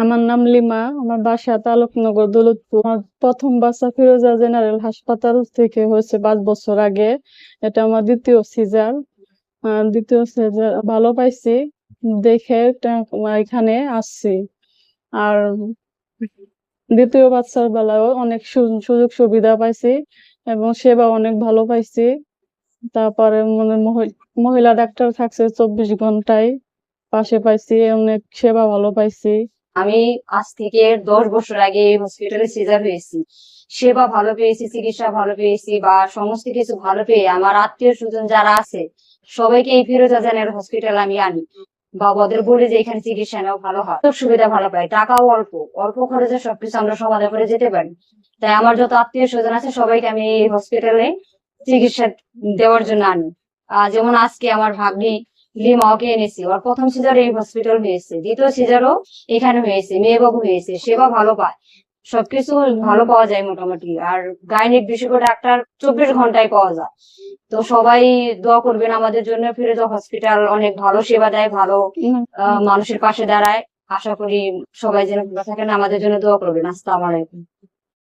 আমার নাম লিমা, আমার বাসা তালুকনগর, দৌলতপুর। আমার প্রথম বাচ্চা ফিরোজা জেনারেল হাসপাতাল থেকে হয়েছে পাঁচ বছর আগে। এটা আমার দ্বিতীয় সিজার। দ্বিতীয় সিজার ভালো পাইছি, দেখে এখানে আসছি। আর দ্বিতীয় বাচ্চার বেলায়ও অনেক সুযোগ সুবিধা পাইছি এবং সেবা অনেক ভালো পাইছি। তারপরে মানে মহি- মহিলা ডাক্তার থাকছে চব্বিশ ঘন্টায়। পাশে পাইছি, অনেক সেবা ভালো পাইছি। আমি আজ থেকে দশ বছর আগে হসপিটালে সিজার হয়েছি। সেবা ভালো পেয়েছি, চিকিৎসা ভালো পেয়েছি বা সমস্ত কিছু ভালো পেয়ে আমার আত্মীয় স্বজন যারা আছে, সবাইকে এই ফিরোজা জানের হসপিটাল আমি আনি। বা ওদের বলি যে এখানে চিকিৎসা নেওয়া ভালো হয়। সব সুবিধা ভালো পাই। টাকাও অল্প। অল্প খরচে সবকিছু আমরা সমাধান করে যেতে পারি। তাই আমার যত আত্মীয় স্বজন আছে, সবাইকে আমি এই হসপিটালে চিকিৎসা দেওয়ার জন্য আনি। যেমন আজকে আমার ভাগ্নি লিমাওকে এনেছি। ওর প্রথম সিজার এই হসপিটাল হয়েছে দ্বিতীয় সিজারও এখানে হয়েছে। মেয়ে বাবু হয়েছে। সেবা ভালো পায়। সবকিছু ভালো পাওয়া যায় মোটামুটি। আর গাইনিক বিশেষজ্ঞ ডাক্তার চব্বিশ ঘন্টায় পাওয়া যায়। তো সবাই দোয়া করবেন আমাদের জন্য। ফিরোজা হসপিটাল অনেক ভালো সেবা দেয়, ভালো মানুষের পাশে দাঁড়ায়। আশা করি সবাই যেন থাকেন। আমাদের জন্য দোয়া করবেন। আসসালামু আলাইকুম।